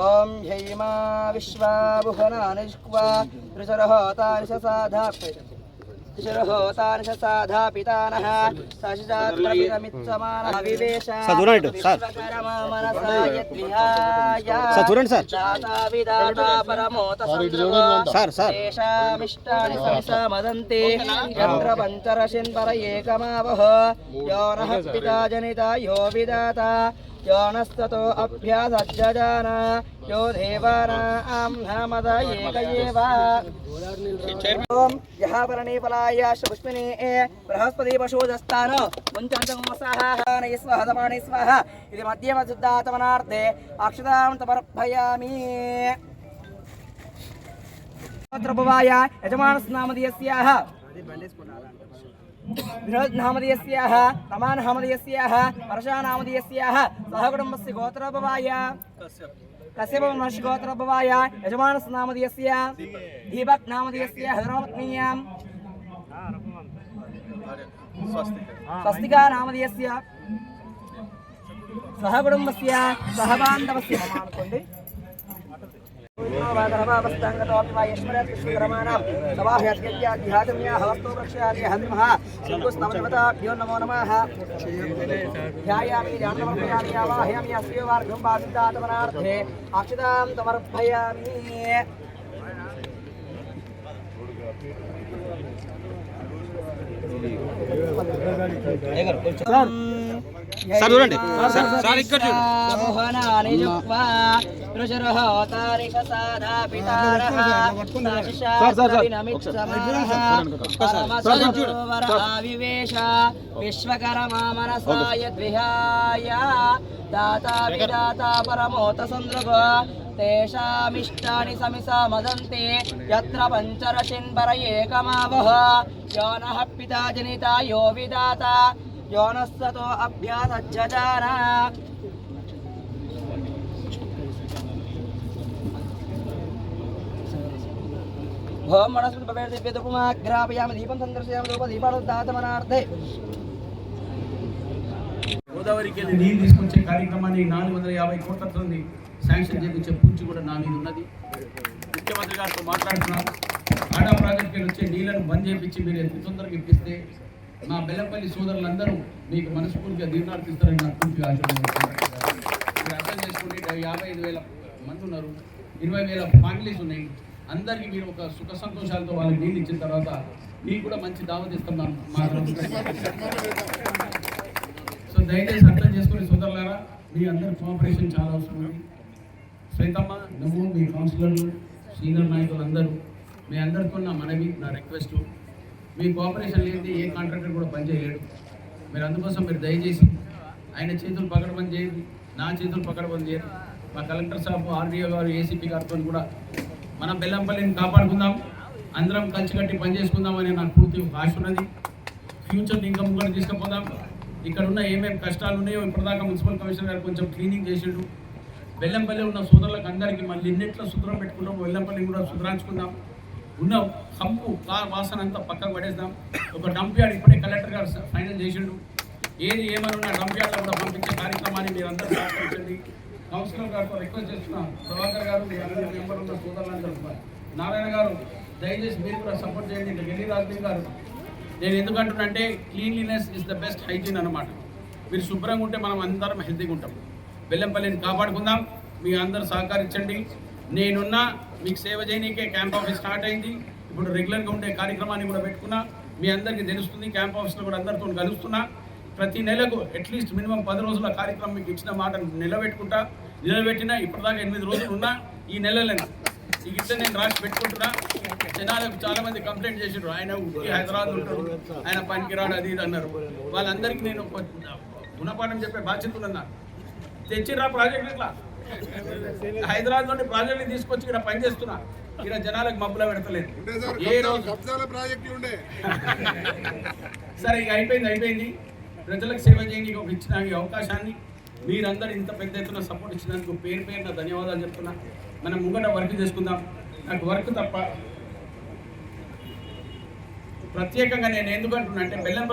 ఓం హ్యైమా విశ్వాభువనానిష్క్వా త్రిశరహోతానిషసాధా త్రిశరహోతానిషసాధా చూడండి, సార్. Sir, sir. మదంతే యత్ర పంచరశిన్ పర ఏకమావహ. యో నః పితా జనిత యో విదాత. యో నస్తతో అభ్యాసజ్జాన యో దేవానాం నమద ఏక ఏవ ఓం యహాపరణే పలాయ పుష్పినే బృహస్పతి పశుదస్తాన ముంచంతం సహాయ స్వహ దమాని స్వహ ఇది మధ్యమ శుద్ధాతమనార్థే అక్షతాం बृहद्नामदीयस्याः तमानहामदीयस्याः परशानामदीयस्याः सहकुटुम्बस्य गोत्रोपवाय कस्य? वंश गोत्रोपवाय यजमानस्नामदीयस्य दीपक् नामदीयस्य हृदरपत्नीयां स्वस्तिका। नामदीयस्य सहकुटुम्बस्य सहबान्धवस्य। सर्वभागरमावस्ताङ्गतोऽपि वा यश्वरात् विश्वकर्माणां सवाह्याद्यज्ञादिहादम्याः वस्तु वृक्षादिहन्मः श्रीकुस्तमनिमताभ्यो नमो नमः ध्यायामि जानमर्पयामि आवाहयामि अस्य वार्घं बाधितात्मनार्थे अक्षतां समर्पयामि सर ఇక్కడ సార్, సార్, సార్. వివేశ విశ్వకర్మా మనసాయ ద్విహాయ దాతా విదాతా పరమోత సంద్రగ తేషామిష్టాని సమిసా మదంతే యత్ర పంచరశిన్ పర ఏకమావహ యో నః పితా జనిత యో విదాత యో నస్తతో అభ్యాసజ్జాన ఓం మనస్పతి భవేర్ దివ్య దుపుమా గ్రాపయామి దీపం సందర్శయామి గోదావరికి వెళ్ళి నీళ్ళు తీసుకొచ్చే కార్యక్రమాన్ని నాలుగు వందల యాభై కోట్లతో శాంక్షన్ చేయించే పూర్తి కూడా నా మీద ఉన్నది. ముఖ్యమంత్రి గారితో మాట్లాడుతున్నాను ఆడా ప్రాజెక్టు వచ్చే నీళ్ళను బంద్ చేయించి మీరు ఎంత తొందరగా ఇప్పిస్తే మా బెల్లంపల్లి సోదరులందరూ మీకు మనస్ఫూర్తిగా దీర్ఘార్థిస్తారని నాకు పూర్తిగా ఆశీర్వదిస్తున్నాను. మీరు అర్థం చేసుకుంటే యాభై ఐదు వేల మంది ఉన్నారు ఇరవై వేల ఫ్యామిలీస్ ఉన్నాయి. అందరికీ మీరు ఒక సుఖ సంతోషాలతో వాళ్ళకి నీళ్ళు ఇచ్చిన తర్వాత మీకు కూడా మంచి దావత్ ఇస్తున్నాను సో దయచేసి అర్థం చేసుకుని సోదరులారా మీ అందరి కోఆపరేషన్ చాలా అవసరం. ఉంది శ్వేతమ్మ నువ్వు మీ కౌన్సిలర్లు సీనియర్ నాయకులు అందరూ మీ అందరితో నా మనవి నా రిక్వెస్ట్ మీ కోఆపరేషన్ లేనిది ఏ కాంట్రాక్టర్ కూడా పనిచేయలేడు మీరు అందుకోసం మీరు దయచేసి ఆయన చేతులు పకడబంది చేయండి నా చేతులు పకడబంది చేయండి. మా కలెక్టర్ సాబ్ ఆర్డీఓ గారు ఏసీపీ గారితో కూడా మనం బెల్లంపల్లిని కాపాడుకుందాం అందరం కలిసికట్టి పని చేసుకుందామని నాకు పూర్తి ఆశ ఉన్నది. ఫ్యూచర్ ఇంకా ముంగడు తీసుకుపోదాం. ఇక్కడ ఉన్న ఏమేమి కష్టాలు ఉన్నాయో ఇప్పటిదాకా మున్సిపల్ కమిషనర్ గారు కొంచెం క్లీనింగ్ చేసిండు. బెల్లంపల్లి ఉన్న సోదరులకు అందరికీ మళ్ళీ ఎన్నిట్లో శుభ్రం పెట్టుకుంటాం బెల్లంపల్లిని కూడా శుభ్రాంచుకుందాం ఉన్న కంపు కా వాసన అంతా పక్కకు పడేద్దాం ఒక డంప్యార్డ్ ఇప్పుడే కలెక్టర్ గారు ఫైనల్ చేసిండు. ఏది ఏమైనా ఉన్న కూడా పంపించే కార్యక్రమాన్ని మీరు అందరూ సహకరించండి కౌన్సిలర్ గారితో రిక్వెస్ట్ చేస్తున్నాం. ప్రభాకర్ గారు మీ అందరి మెంబర్ ఉన్న సోదరులందరూ నారాయణ గారు దయచేసి మీరు కూడా సపోర్ట్ చేయండి. ఇంకా గిరి రాజదీప్ గారు నేను ఎందుకంటున్నంటే cleanliness is the best hygiene అన్నమాట. మీరు శుభ్రంగా ఉంటే మనం అందరం హెల్తీగా ఉంటాం. బెల్లంపల్లిని కాపాడుకుందాం. మీ అందరూ సహకరించండి. నేనున్నా మీకు సేవ చేయనీకే క్యాంప్ ఆఫీస్ స్టార్ట్ అయింది. ఇప్పుడు రెగ్యులర్గా ఉండే కార్యక్రమాన్ని కూడా పెట్టుకున్నా. మీ అందరికీ తెలుస్తుంది క్యాంప్ ఆఫీస్లో కూడా అందరితో కలుస్తున్నా. ప్రతి నెలకు అట్లీస్ట్ మినిమం పది రోజుల కార్యక్రమం మీకు ఇచ్చిన మాట నిలబెట్టుకుంటా. నిలబెట్టినా ఇప్పటిదాకా ఎనిమిది రోజులు ఉన్నా ఈ నెలలను ఈ గిట్ల నేను రాసి పెట్టుకుంటున్నా. జనాలకు చాలా మంది కంప్లైంట్ చేసిండ్రు ఆయన హైదరాబాద్ ఉంటారు ఆయన పనికిరాడు అది ఇది అన్నారు. వాళ్ళందరికీ నేను గుణపాఠం చెప్పే బాధ్యత ఉన్నా. తెచ్చిరా ప్రాజెక్ట్ ఇట్లా? హైదరాబాద్ నుండి ప్రాజెక్ట్ తీసుకొచ్చి ఇక్కడ పని చేస్తున్నా ఇక్కడ జనాలకు మబ్బులో పెడతలేదు. ఏ రోజు సరే ఇక అయిపోయింది అయిపోయింది. ప్రజలకు సేవ చేయడానికి ఒక ఇచ్చిన ఈ అవకాశాన్ని. మీరందరూ ఇంత పెద్ద ఎత్తున సపోర్ట్ ఇచ్చినందుకు పేరు పేరున ధన్యవాదాలు చెప్తున్నా. మనం ముంగట వర్క్ చేసుకుందాం. నాకు వర్క్ తప్ప ప్రత్యేకంగా నేను ఎందుకు అంటున్నా అంటే బెల్లం